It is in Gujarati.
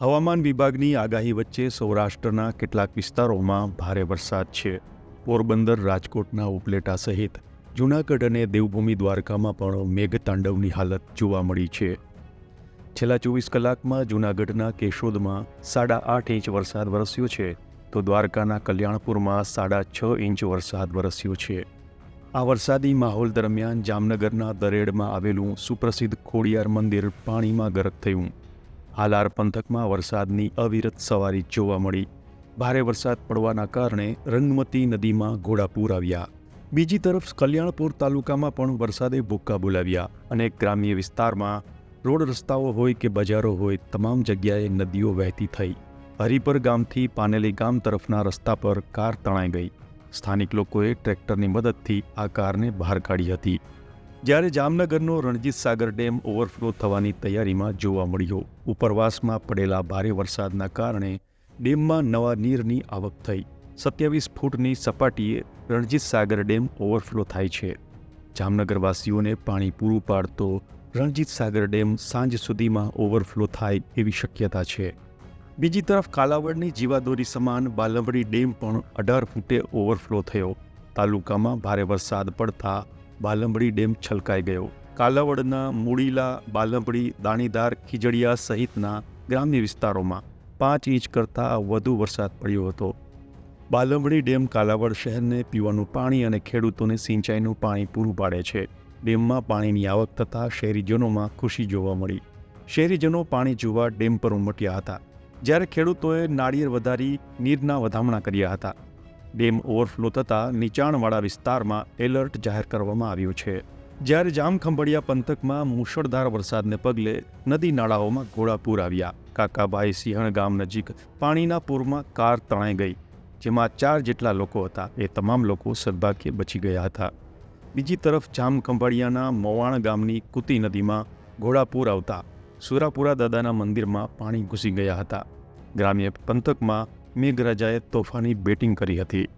હવામાન વિભાગની આગાહી વચ્ચે સૌરાષ્ટ્રના કેટલાક વિસ્તારોમાં ભારે વરસાદ છે. પોરબંદર, રાજકોટના ઉપલેટા સહિત જૂનાગઢ અને દેવભૂમિ દ્વારકામાં પણ મેઘતાંડવની હાલત જોવા મળી છે. છેલ્લા ચોવીસ કલાકમાં જૂનાગઢના કેશોદમાં સાડા આઠ ઇંચ વરસાદ વરસ્યો છે. તો દ્વારકાના કલ્યાણપુરમાં સાડા છ ઇંચ વરસાદ વરસ્યો છે. આ વરસાદી માહોલ દરમિયાન જામનગરના દરેડમાં આવેલું સુપ્રસિદ્ધ ખોડિયાર મંદિર પાણીમાં ગરક થયું. હાલાર પંથકમાં વરસાદની અવિરત સવારી જોવા મળી. ભારે વરસાદ પડવાના કારણે રંગમતી નદીમાં ઘોડાપૂર આવ્યા બીજી તરફ કલ્યાણપુર તાલુકામાં પણ વરસાદે ભૂક્કા બોલાવ્યા અને ગ્રામ્ય વિસ્તારમાં રોડ રસ્તાઓ હોય કે બજારો હોય, તમામ જગ્યાએ નદીઓ વહેતી થઈ. હરિપર ગામથી પાનેલી ગામ તરફના રસ્તા પર કાર તણાઈ ગઈ. સ્થાનિક લોકોએ ટ્રેક્ટરની મદદથી આ કારને બહાર કાઢી હતી. જ્યારે જામનગરનો રણજીત સાગર ડેમ ઓવરફ્લો થવાની તૈયારીમાં જોવા મળ્યો. ઉપરવાસમાં પડેલા ભારે વરસાદના કારણે ડેમમાં નવા નીરની આવક થઈ. સત્યાવીસ ફૂટની સપાટીએ રણજીત સાગર ડેમ ઓવરફ્લો થાય છે. જામનગરવાસીઓને પાણી પૂરું પાડતો રણજીત સાગર ડેમ સાંજ સુધીમાં ઓવરફ્લો થાય એવી શક્યતા છે. બીજી તરફ કાલાવડની જીવાદોરી સમાન બાલવડી ડેમ પણ અઢાર ફૂટે ઓવરફ્લો થયો. તાલુકામાં ભારે વરસાદ પડતા બાલંબડી ડેમ છલકાઈ ગયો. કાલાવડના મૂડીલા બાલંબડી દાણીદાર ખીજડીયા સહિતના ગ્રામ્ય વિસ્તારોમાં પાંચ ઇંચ કરતાં વધુ વરસાદ પડ્યો હતો. બાલંબડી ડેમ કાલાવડ શહેરને પીવાનું પાણી અને ખેડૂતોને સિંચાઈનું પાણી પૂરું પાડે છે. ડેમમાં પાણીની આવક થતાં શહેરીજનોમાં ખુશી જોવા મળી. શહેરીજનો પાણી જોવા ડેમ પર ઉમટ્યા હતા. જ્યારે ખેડૂતોએ નાળિયેર વધારી, નીરના વધામણા કર્યા હતા. ડેમ ઓવરફ્લો થતાં નીચાણવાળા વિસ્તારમાં એલર્ટ જાહેર કરવામાં આવ્યું છે. જ્યારે જામખંભળિયા પંથકમાં મુશળધાર વરસાદને પગલે નદી નાળાઓમાં ઘોડાપૂર આવ્યા કાકાભાઈ સિંહણ ગામ નજીક પાણીના પૂરમાં કાર તણાઈ ગઈ, જેમાં ચાર જેટલા લોકો હતા. એ તમામ લોકો સદભાગ્યે બચી ગયા હતા. બીજી તરફ જામખંભાળિયાના મોવાણ ગામની કુતી નદીમાં ઘોડાપૂર આવતા સુરાપુરા દાદાના મંદિરમાં પાણી ઘૂસી ગયા હતા. ગ્રામ્ય પંથકમાં મેઘરાજાએ તોફાની બેટિંગ કરી હતી.